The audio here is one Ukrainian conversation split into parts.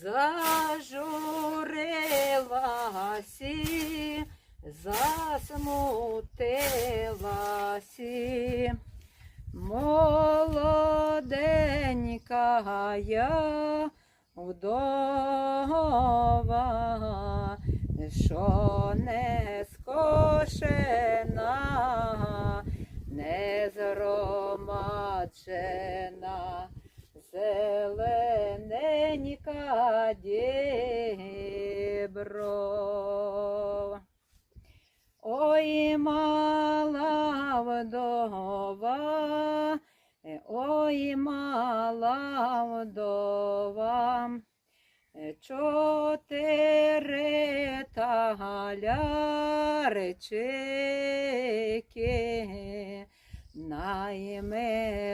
зажурилася, засмутилася. Молоденька я вдова, що не скошена, не зромаджена, зелененька дібро. Ой, мала вдова, е, ой, мала вдова, е, чотири талярчики, наймила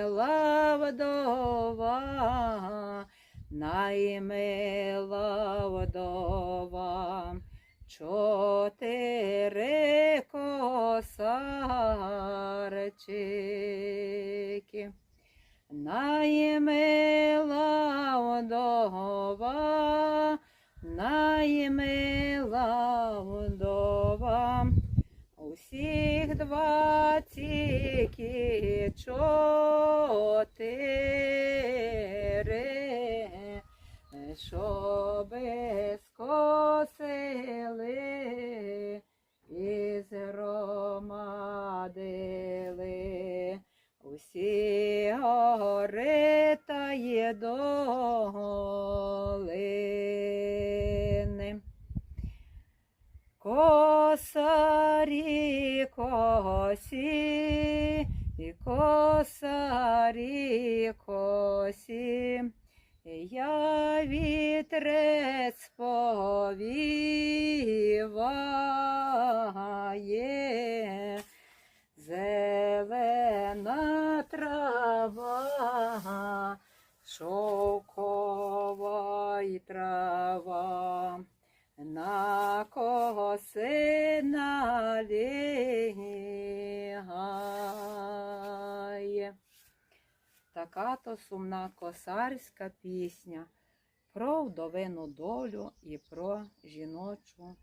вдова, наймила вдова. Чотири косарчики, наймила вдова, наймила вдова, усіх двадцять чотири, скосили і згромадили. Усі гори та є. Косарі косі, і косарі косі, я вітрець повіває, зелена трава, шовкова й трава, на коси налягає. Така то сумна косарська пісня про вдовину долю і про жіночу.